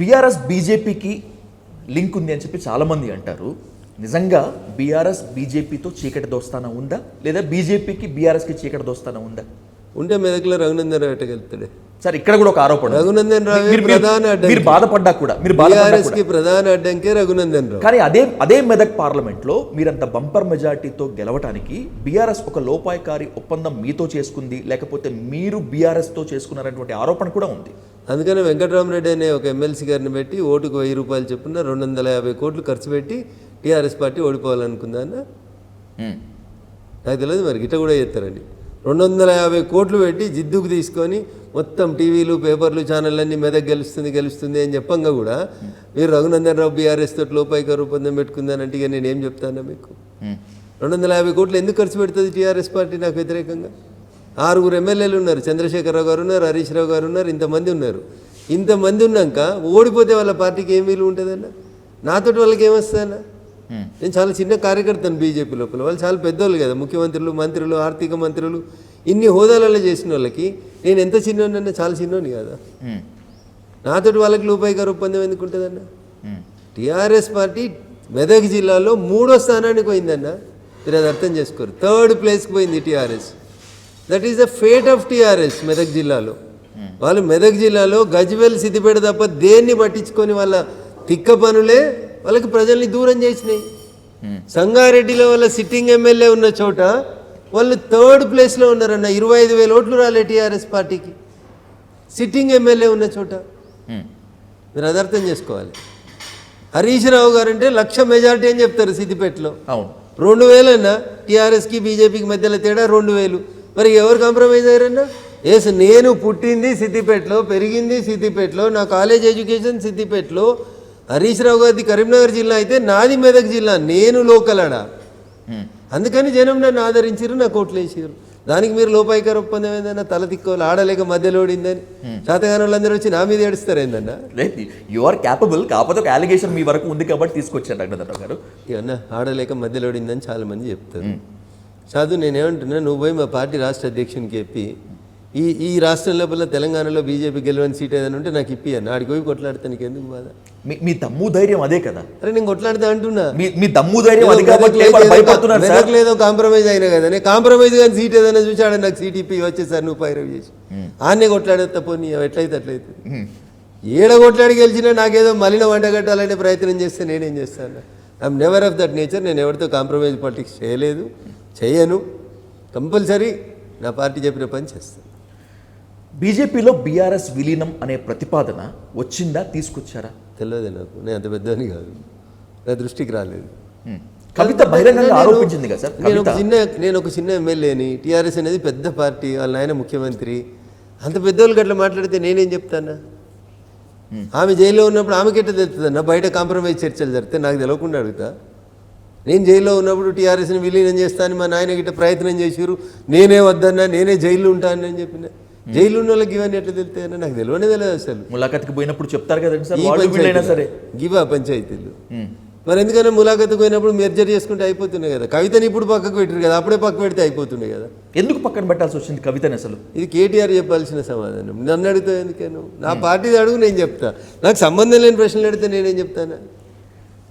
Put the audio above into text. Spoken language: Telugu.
బీఆర్ఎస్ బీజేపీకి లింక్ ఉంది అని చెప్పి చాలామంది అంటారు. నిజంగా బీఆర్ఎస్ బీజేపీతో చీకటి దోస్తానం ఉందా? లేదా బీజేపీకి బీఆర్ఎస్కి చీకటి దోస్తానం ఉందా? ఉంటే మెదక్లో రఘునందన్ రెడ్డికి ఎట్టగలుగుతాడే? సార్ ఇక్కడ కూడా ఒక ఆరోపణ. రఘునందన్ రావే ప్రధాన. మీరు బాధపడ్డా కూడా మీరు బీఆర్ఎస్. కి ప్రధాన అడ్డంకే రఘునందన్ రావు కానీ అదే అదే మెదక్ పార్లమెంట్లో మీరంత బంపర్ మెజార్టీతో గెలవటానికి బీఆర్ఎస్ ఒక లోపాయకారి ఒప్పందం మీతో చేసుకుంది లేకపోతే మీరు బీఆర్ఎస్తో చేసుకున్నారనేటువంటి ఆరోపణ కూడా ఉంది అందుకని వెంకటరామరెడ్డి అనే ఒక ఎమ్మెల్సీ గారిని పెట్టి ఓటుకు వెయ్యి రూపాయలు చొప్పున రెండు వందల యాభై కోట్లు ఖర్చు పెట్టి టీఆర్ఎస్ పార్టీ ఓడిపోవాలనుకుందా. నాకు తెలియదు మరి గిట్ట కూడా చేస్తారండి రెండు వందల యాభై కోట్లు పెట్టి జిద్దుకు తీసుకొని మొత్తం టీవీలు పేపర్లు ఛానళ్ళన్నీ మెదక్ గెలుస్తుంది గెలుస్తుంది అని చెప్పంగా కూడా మీరు రఘునందన్ రావు బీఆర్ఎస్ తోటి లోపాయిక రూపొందం పెట్టుకుందానంటే ఇక నేను ఏం చెప్తాను మీకు. రెండు వందల యాభై కోట్లు ఎందుకు ఖర్చు పెడుతుంది టీఆర్ఎస్ పార్టీ నాకు వ్యతిరేకంగా ఆరుగురు ఎమ్మెల్యేలు ఉన్నారు చంద్రశేఖరరావు గారు ఉన్నారు హరీష్ రావు గారు ఉన్నారు ఇంతమంది ఉన్నారు ఇంతమంది ఉన్నాక ఓడిపోతే వాళ్ళ పార్టీకి ఏం విలువ ఉంటుందన్న నాతోటి వాళ్ళకి ఏమొస్తుందన్న. నేను చాలా చిన్న కార్యకర్తను బీజేపీ లోపల. వాళ్ళు చాలా పెద్దోళ్ళు కదా ముఖ్యమంత్రులు మంత్రులు ఆర్థిక మంత్రులు. ఇన్ని హోదాలలో చేసిన వాళ్ళకి నేను ఎంత చిన్నోడినన్నా చాలా చిన్నోని కదా. నాతోటి వాళ్ళకి రూపాయిగా ఒప్పందం ఎందుకు ఉంటుందన్న. టీఆర్ఎస్ పార్టీ మెదక్ జిల్లాలో మూడో స్థానానికి పోయిందన్న. మీరు అది అర్థం చేసుకోరు. థర్డ్ ప్లేస్కి పోయింది TRS. That is the fate of TRS Medak జిల్లాలో. వాళ్ళు మెదక్ జిల్లాలో గజ్వేల్ సిద్దిపేట తప్ప దేన్ని పట్టించుకొని వాళ్ళ తిక్క పనులే వాళ్ళకి ప్రజల్ని దూరం చేసినాయి. సంగారెడ్డిలో వాళ్ళ సిట్టింగ్ ఎమ్మెల్యే ఉన్న చోట వాళ్ళు థర్డ్ ప్లేస్లో ఉన్నారన్న. ఇరవై ఐదు వేల ఓట్లు రాలే టీఆర్ఎస్ పార్టీకి. సిట్టింగ్ ఎమ్మెల్యే ఉన్న చోట. మీరు అది అర్థం చేసుకోవాలి. హరీష్ రావు గారు అంటే లక్ష మెజార్టీ అని చెప్తారు సిద్దిపేటలో. అవును. రెండు వేలన్నా టీఆర్ఎస్కి బీజేపీకి మధ్యలో తేడా రెండు వేలు. మరి ఎవరు కాంప్రమైజ్ అయ్యారన్నా? ఎస్ నేను పుట్టింది సిద్దిపేటలో పెరిగింది సిద్దిపేటలో నా కాలేజ్ ఎడ్యుకేషన్ సిద్దిపేటలో హరీష్ రావు గారిది కరీంనగర్ జిల్లా అయితే నాది మెదక్ జిల్లా నేను లోకల్ ఆడ. ఉమ్. అందుకని జనం నన్ను ఆదరించారు నాకు ఓట్లు వేసారు దానికి మీరు లోపాయికార ఒప్పందం ఏందన్నా? తల తిక్కోలు ఆడలేక మధ్యలో ఓడిందని. శాతగాన వాళ్ళందరూ వచ్చి నా మీద ఏడుస్తారు ఏందన్నా? లేదు యు ఆర్ క్యాపబుల్ కాకపోతే ఒక అలిగేషన్ మీ వరకు ఉంది కాబట్టి తీసుకొచ్చారు రఘునందరావు గారు. ఇవన్న ఆడలేక మధ్యలో ఓడిందని చాలా మంది చెప్తారు సాధు నేనేమంటున్నా నువ్వు పోయి మా పార్టీ రాష్ట్ర అధ్యక్షునికి చెప్పి ఈ ఈ రాష్ట్రం లోపల తెలంగాణలో బీజేపీ గెలవని సీట్ ఏదైనా ఉంటే నాకు ఇప్పి అన్న. ఆడికి పోయి కొట్లాడితే నీకు ఎందుకు బాధ? మీ మీ దమ్ము ధైర్యం అదే కదా? అరే నేను కొట్లాడితే అంటున్నా. మీ మీ దమ్ము ధైర్యం అది కాబట్టి లేదో- కాంప్రమైజ్ అయినా కదా. నేను కాంప్రమైజ్ కానీ సీట్ ఏదైనా చూసాడు నాకు సీట్ ఇప్పి వచ్చేసారి నువ్వు పైరవ్ చేసి. ఆన్నే కొట్లాడేస్తా పోనీ ఎట్లయితే అట్లయితే. ఏడ కొట్లాడి గెలిచినా నాకేదో మలిన వంట కట్టాలనే ప్రయత్నం చేస్తే నేనేం చేస్తాను I'm never of that nature నేను ఎవరితో కాంప్రమైజ్ పాలిటిక్స్ చేయలేదు చేయను. కంపల్సరీ నా పార్టీ చెప్పిన పని చేస్తాను బీజేపీలో బీఆర్ఎస్ విలీనం అనే ప్రతిపాదన వచ్చిందా తీసుకొచ్చారా? తెలియదు నాకు. నేను అంత పెద్దని కాదు. నా దృష్టికి రాలేదు. కవిత బహిరంగంగా నేను- ఆరోపించింది కదా సార్ నేను ఒక చిన్న నేను ఒక చిన్న ఎమ్మెల్యేని టీఆర్ఎస్ అనేది పెద్ద పార్టీ వాళ్ళ ఆయన ముఖ్యమంత్రి. అంత పెద్దోళ్ళు గట్ల మాట్లాడితే నేనేం చెప్తానా? ఆమె జైల్లో ఉన్నప్పుడు ఆమెకి ఎట్లా తెలుస్తుందన్న? బయట కాంప్రమైజ్ చర్చలు జరిగితే నాకు తెలియకుండా అడుగుతా. నేను జైల్లో ఉన్నప్పుడు టీఆర్ఎస్ని విలీనం చేస్తాను మా నాయన గిట్ట ప్రయత్నం చేసిరు నేనే వద్దన్నా నేనే జైల్లో ఉంటాను అని చెప్పిన. జైలు ఉన్న వాళ్ళకి ఇవన్నీ ఎట్లా తెలుస్తాయన్న నాకు తెలియనే తెలియదు అసలు. ములాఖత్కి పోయినప్పుడు చెప్తారు కదండి సార్ వాళ్ళు పంచాయతీలు. గివా పంచాయతీలు. ఉమ్. మరి ఎందుకన్నా ములాఖత్ పోయినప్పుడు మెర్జర్ చేసుకుంటే అయిపోతున్నాయి కదా. కవితని ఇప్పుడు పక్కకు పెట్టారు కదా అప్పుడే పక్క పెడితే అయిపోతున్నాయి కదా. ఎందుకు పక్కన పెట్టాల్సి వచ్చింది కవితని అసలు? ఇది కేటీఆర్ చెప్పాల్సిన సమాధానం. నన్ను అడిగితే ఎందుకేను? నా పార్టీ అడుగు నేను చెప్తా. నాకు సంబంధం లేని ప్రశ్నలు అడిగితే నేనేం చెప్తాను?